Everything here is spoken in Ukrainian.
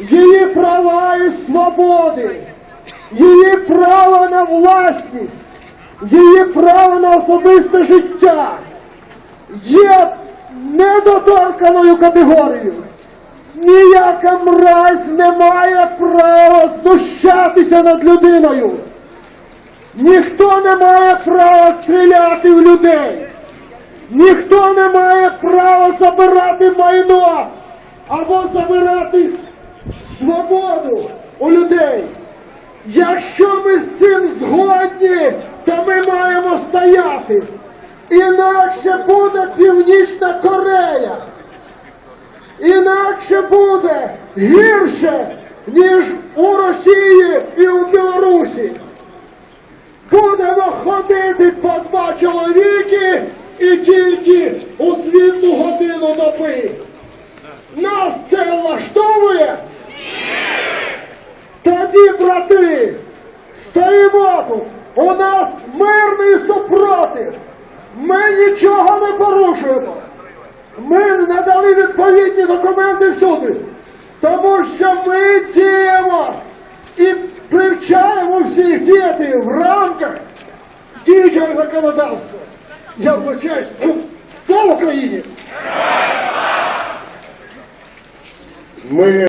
її права і свободи, її право на власність, її право на особисте життя є недоторканою категорією. Ніяка мразь не має права знущатися над людиною. Ніхто не має права стріляти в людей. Ніхто не має права забирати майно або забирати свободу у людей. Якщо ми з цим згодні, то ми маємо стояти. Інакше буде Північна Корея. Інакше буде гірше, ніж у Росії і у Білорусі. Будемо ходити по два чоловіки і тільки у світлу годину доби. Нас стоїмо. У нас мирний супротив. Ми нічого не порушуємо. Ми надали відповідні документи всюди. Тому що ми діємо і привчаємо всіх діяти в рамках діючого законодавства. Я вбачаюсь. Слава Україні! Ми